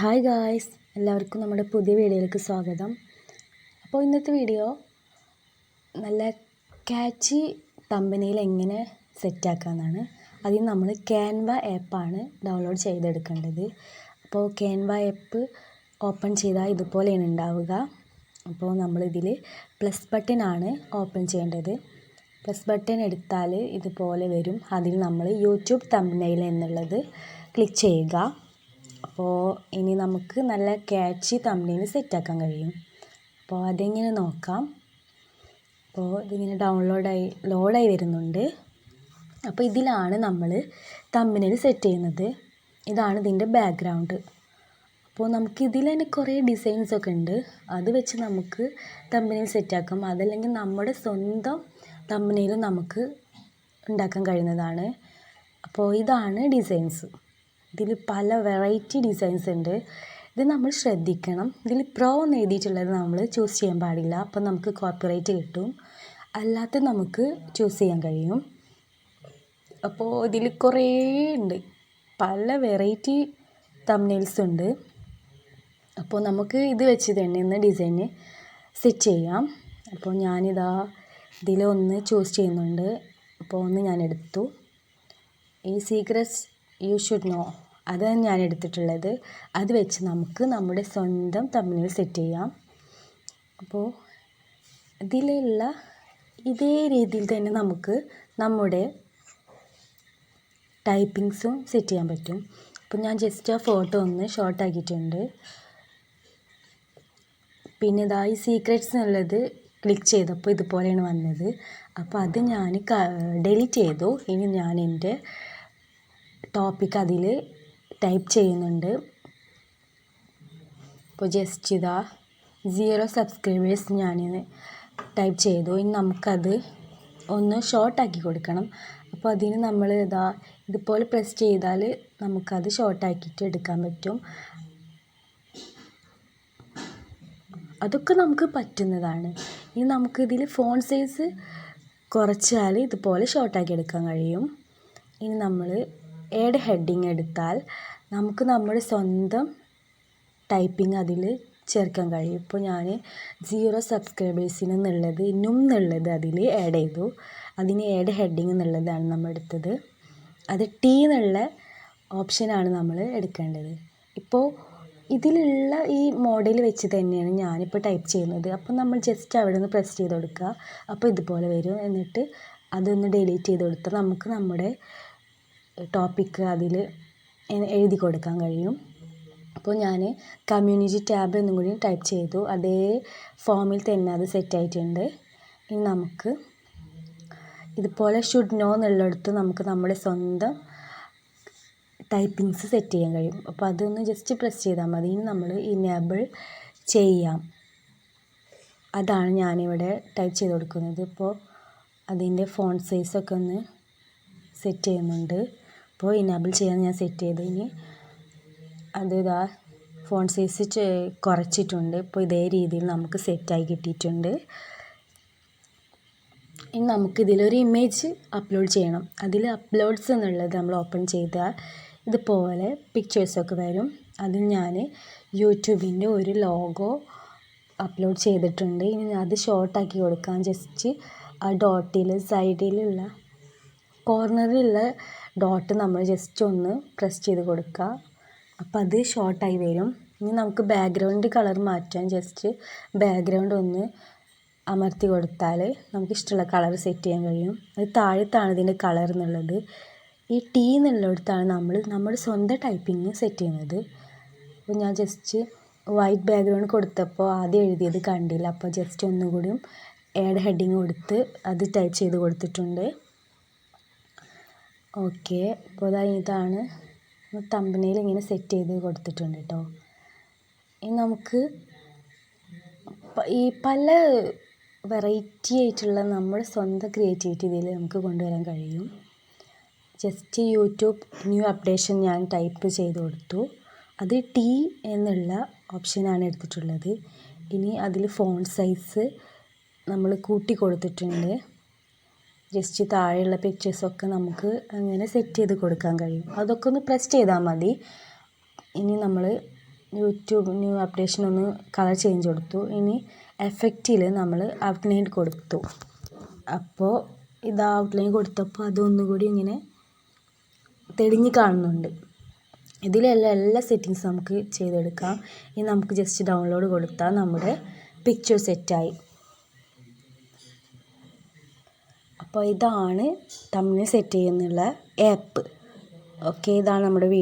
Hi guys എല്ലാവർക്കും നമ്മുടെ പുതിയ വീഡിയോയിലേക്ക് സ്വാഗതം. അപ്പോൾ ഇന്നത്തെ വീഡിയോ നല്ല ക്യാച്ചി തമ്പനയിൽ എങ്ങനെ സെറ്റാക്കാമെന്നാണ് അതിന് നമ്മൾ ക്യാൻവ ആപ്പാണ് ഡൗൺലോഡ് ചെയ്തെടുക്കേണ്ടത്. അപ്പോൾ ക്യാൻവ ആപ്പ് ഓപ്പൺ ചെയ്താൽ ഇതുപോലെയാണ് ഉണ്ടാവുക. അപ്പോൾ നമ്മളിതിൽ പ്ലസ് ബട്ടൺ ആണ് ഓപ്പൺ ചെയ്യേണ്ടത്. പ്ലസ് ബട്ടൺ എടുത്താൽ ഇതുപോലെ വരും. അതിൽ നമ്മൾ യൂട്യൂബ് തമ്പനയിൽ എന്നുള്ളത് ക്ലിക്ക് ചെയ്യുക. അപ്പോൾ ഇനി നമുക്ക് നല്ല ക്യാച്ചി തമ്മിൽ സെറ്റാക്കാൻ കഴിയും. അപ്പോൾ അതെങ്ങനെ നോക്കാം. അപ്പോൾ ഇതിങ്ങനെ ഡൗൺലോഡായി ലോഡായി വരുന്നുണ്ട്. അപ്പോൾ ഇതിലാണ് നമ്മൾ തമ്മിനിൽ സെറ്റ് ചെയ്യുന്നത്. ഇതാണ് ഇതിന്റെ ബാക്ക്ഗ്രൗണ്ട് അപ്പോൾ നമുക്ക് ഇതിൽ തന്നെ കുറേ ഡിസൈൻസ് ഒക്കെ ഉണ്ട്. അത് വെച്ച് നമുക്ക് തമ്മിനിൽ സെറ്റാക്കാം അതല്ലെങ്കിൽ നമ്മുടെ സ്വന്തം തമ്മിനിൽ നമുക്ക് ഉണ്ടാക്കാൻ കഴിയുന്നതാണ്. അപ്പോൾ ഇതാണ് ഡിസൈൻസ് ഇതിൽ പല വെറൈറ്റി ഡിസൈൻസ് ഉണ്ട്. ഇത് നമ്മൾ ശ്രദ്ധിക്കണം. ഇതിൽ പ്രോ എന്ന് എഴുതിയിട്ടുള്ളത് നമ്മൾ ചൂസ് ചെയ്യാൻ പാടില്ല. അപ്പോൾ നമുക്ക് കോപ്പിറൈറ്റ് കിട്ടും. അല്ലാത്ത നമുക്ക് ചൂസ് ചെയ്യാൻ കഴിയും. അപ്പോൾ ഇതിൽ കുറേ ഉണ്ട്. പല വെറൈറ്റി തംനെയിൽസ് ഉണ്ട്. അപ്പോൾ നമുക്ക് ഇത് വെച്ച് തന്നെ ഇന്ന് ഡിസൈന് സെറ്റ് ചെയ്യാം. അപ്പോൾ ഞാനിതാ ഇതിലൊന്ന് ചൂസ് ചെയ്യുന്നുണ്ട്. അപ്പോൾ ഒന്ന് ഞാൻ എടുത്തു. ഈ സീക്രറ്റ്സ് യു ഷുഡ് നോ അതാണ് ഞാൻ എടുത്തിട്ടുള്ളത്. അത് വെച്ച് നമുക്ക് നമ്മുടെ സ്വന്തം തമ്മിൽ സെറ്റ് ചെയ്യാം. അപ്പോൾ ഇതിലുള്ള ഇതേ രീതിയിൽ തന്നെ നമുക്ക് നമ്മുടെ ടൈപ്പിങ്സും സെറ്റ് ചെയ്യാൻ പറ്റും. അപ്പോൾ ഞാൻ ജസ്റ്റ് ആ ഫോട്ടോ ഒന്ന് ഷോർട്ട് ആക്കിയിട്ടുണ്ട്. പിന്നെ ഇതാ ഈ സീക്രറ്റ്സ് എന്നുള്ളത് ക്ലിക്ക് ചെയ്തപ്പോൾ ഇതുപോലെയാണ് വന്നത്. അപ്പോൾ അത് ഞാൻ ഡിലീറ്റ് ചെയ്തു. ഇനി ഞാൻ എന്റെ ടോപ്പിക് അതിൽ ടൈപ്പ് ചെയ്യുന്നുണ്ട്. ഇപ്പോൾ ജസ്റ്റ് ഇതാ സീറോ സബ്സ്ക്രൈബേഴ്സ് ഞാൻ ടൈപ്പ് ചെയ്തു. ഇനി നമുക്കത് ഒന്ന് ഷോർട്ടാക്കി കൊടുക്കണം. അപ്പോൾ അതിന് നമ്മൾ ഇതാ ഇതുപോലെ പ്രസ് ചെയ്താൽ നമുക്കത് ഷോർട്ടാക്കിയിട്ട് എടുക്കാൻ പറ്റും. അതൊക്കെ നമുക്ക് പറ്റുന്നതാണ്. ഇനി നമുക്ക് ഇതിൽ ഫോൺ സൈസ് കുറച്ചാൽ ഇതുപോലെ ഷോർട്ടാക്കി എടുക്കാൻ കഴിയും. ഇനി നമ്മൾ ഏഡ് ഹെഡിങ് എടുത്താൽ നമുക്ക് നമ്മുടെ സ്വന്തം ടൈപ്പിംഗ് അതിൽ ചേർക്കാൻ കഴിയും. ഇപ്പോൾ ഞാൻ സീറോ സബ്സ്ക്രൈബേഴ്സിന് എന്നുള്ളത് ഇന്നും എന്നുള്ളത് അതിൽ ആഡ് ചെയ്തു. അതിന് ഏഡ് ഹെഡിങ് എന്നുള്ളതാണ് നമ്മൾ എടുത്തത്. അത് ടി എന്നുള്ള ഓപ്ഷനാണ് നമ്മൾ എടുക്കേണ്ടത്. ഇപ്പോൾ ഇതിലുള്ള ഈ മോഡൽ വെച്ച് തന്നെയാണ് ഞാനിപ്പോൾ ടൈപ്പ് ചെയ്യുന്നത്. അപ്പോൾ നമ്മൾ ജസ്റ്റ് അവിടെ നിന്ന് പ്രസ് ചെയ്ത് കൊടുക്കുക. അപ്പോൾ ഇതുപോലെ വരും. എന്നിട്ട് അതൊന്ന് ഡിലീറ്റ് ചെയ്ത് കൊടുത്താൽ നമുക്ക് നമ്മുടെ ടോപ്പിക്ക് അതിൽ എഴുതി കൊടുക്കാൻ കഴിയും. അപ്പോൾ ഞാൻ കമ്മ്യൂണിറ്റി ടാബ് എന്നും കൂടി ടൈപ്പ് ചെയ്തു. അതേ ഫോമിൽ തന്നെ അത് സെറ്റ് ആയിട്ടുണ്ട്. ഇനി നമുക്ക് ഇതുപോലെ ഷുഡ് നോ എന്നുള്ളടത്ത് നമുക്ക് നമ്മുടെ സ്വന്തം ടൈപ്പിങ്സ് സെറ്റ് ചെയ്യാൻ കഴിയും. അപ്പോൾ അതൊന്ന് ജസ്റ്റ് പ്രസ് ചെയ്താൽ മതി. ഇനി നമ്മൾ ഇനേബിൾ ചെയ്യാം. അതാണ് ഞാനിവിടെ ടൈപ്പ് ചെയ്ത് കൊടുക്കുന്നത്. ഇപ്പോൾ അതിന്റെ ഫോൺ സൈസൊക്കെ ഒന്ന് സെറ്റ് ചെയ്യുന്നുണ്ട്. അപ്പോൾ ഇനേബിൾ ചെയ്യാൻ ഞാൻ സെറ്റ് ചെയ്തു. ഇനി അത് ഇതാ ഫോൺ സൈസ് കുറച്ചിട്ടുണ്ട്. ഇപ്പോൾ ഇതേ രീതിയിൽ നമുക്ക് സെറ്റായി കിട്ടിയിട്ടുണ്ട്. ഇനി നമുക്കിതിലൊരു ഇമേജ് അപ്ലോഡ് ചെയ്യണം. അതിൽ അപ്ലോഡ്സ് എന്നുള്ളത് നമ്മൾ ഓപ്പൺ ചെയ്താൽ ഇതുപോലെ പിക്ചേഴ്സൊക്കെ വരും. അതിൽ ഞാൻ യൂട്യൂബിന്റെ ഒരു ലോഗോ അപ്ലോഡ് ചെയ്തിട്ടുണ്ട്. ഇനി അത് ഷോർട്ടാക്കി കൊടുക്കാം. ജസ്റ്റ് ആ ഡോട്ടിൽ സൈഡിലുള്ള കോർണറിലുള്ള ഡോട്ട് നമ്മൾ ജസ്റ്റ് ഒന്ന് പ്രസ് ചെയ്ത് കൊടുക്കുക. അപ്പോൾ അത് ഷോർട്ടായി വരും. ഇനി നമുക്ക് ബാക്ക്ഗ്രൗണ്ട് കളർ മാറ്റാൻ ജസ്റ്റ് ബാക്ക്ഗ്രൗണ്ട് ഒന്ന് അമർത്തി കൊടുത്താൽ നമുക്ക് ഇഷ്ടമുള്ള കളർ സെറ്റ് ചെയ്യാൻ കഴിയും. അത് താഴത്താണ് ഇതിന്റെ കളർ എന്നുള്ളത്. ഈ ടീ എന്നുള്ളിടത്താണ് നമ്മൾ നമ്മുടെ സ്വന്തം ടൈപ്പിംഗ് സെറ്റ് ചെയ്യുന്നത്. അപ്പോൾ ഞാൻ ജസ്റ്റ് വൈറ്റ് ബാക്ക്ഗ്രൗണ്ട് കൊടുത്തപ്പോൾ ആദ്യം എഴുതിയത് കണ്ടില്ല. അപ്പോൾ ജസ്റ്റ് ഒന്നുകൂടിയും ആഡ് ഹെഡിങ് കൊടുത്ത് അത് ടൈപ്പ് ചെയ്ത് കൊടുത്തിട്ടുണ്ട്. ഓക്കെ. അപ്പോൾ ഇതാണ്. തമ്പനയിൽ ഇങ്ങനെ സെറ്റ് ചെയ്ത് കൊടുത്തിട്ടുണ്ട് കേട്ടോ ഇനി നമുക്ക് ഈ പല വെറൈറ്റി ആയിട്ടുള്ള നമ്മൾ സ്വന്തം ക്രിയേറ്റിവിറ്റി ഇതിൽ നമുക്ക് കൊണ്ടുവരാൻ കഴിയും. ജസ്റ്റ് യൂട്യൂബ് ന്യൂ അപ്ഡേഷൻ ഞാൻ ടൈപ്പ് ചെയ്ത് കൊടുത്തു. അത് ടി എന്നുള്ള ഓപ്ഷനാണ് എടുത്തിട്ടുള്ളത്. ഇനി അതിൽ ഫോൺ സൈസ് നമ്മൾ കൂട്ടി കൊടുത്തിട്ടുണ്ട്. ജസ്റ്റ് താഴെയുള്ള പിക്ചേഴ്സൊക്കെ നമുക്ക് അങ്ങനെ സെറ്റ് ചെയ്ത് കൊടുക്കാൻ കഴിയും. അതൊക്കെ ഒന്ന് പ്രസ് ചെയ്താൽ മതി. ഇനി നമ്മൾ യൂട്യൂബ് ന്യൂ അപ്ഡേഷൻ ഒന്ന് കളർ ചേഞ്ച് കൊടുത്തു. ഇനി എഫക്റ്റിൽ നമ്മൾ ഔട്ട്ലൈൻ കൊടുത്തു. അപ്പോൾ ഇത് ഔട്ട്ലൈൻ കൊടുത്തപ്പോൾ അതൊന്നുകൂടി ഇങ്ങനെ തെളിഞ്ഞ് കാണുന്നുണ്ട്. ഇതിലെല്ലാം എല്ലാ സെറ്റിങ്സും നമുക്ക് ചെയ്തെടുക്കാം. ഇനി നമുക്ക് ജസ്റ്റ് ഡൗൺലോഡ് കൊടുത്താൽ നമ്മുടെ പിക്ചർ സെറ്റായി അപ്പോൾ ഇതാണ് തമ്മിൽ സെറ്റ് ചെയ്യുന്നുള്ള ആപ്പ് ഓക്കെ ഇതാണ് നമ്മുടെ വീഡിയോ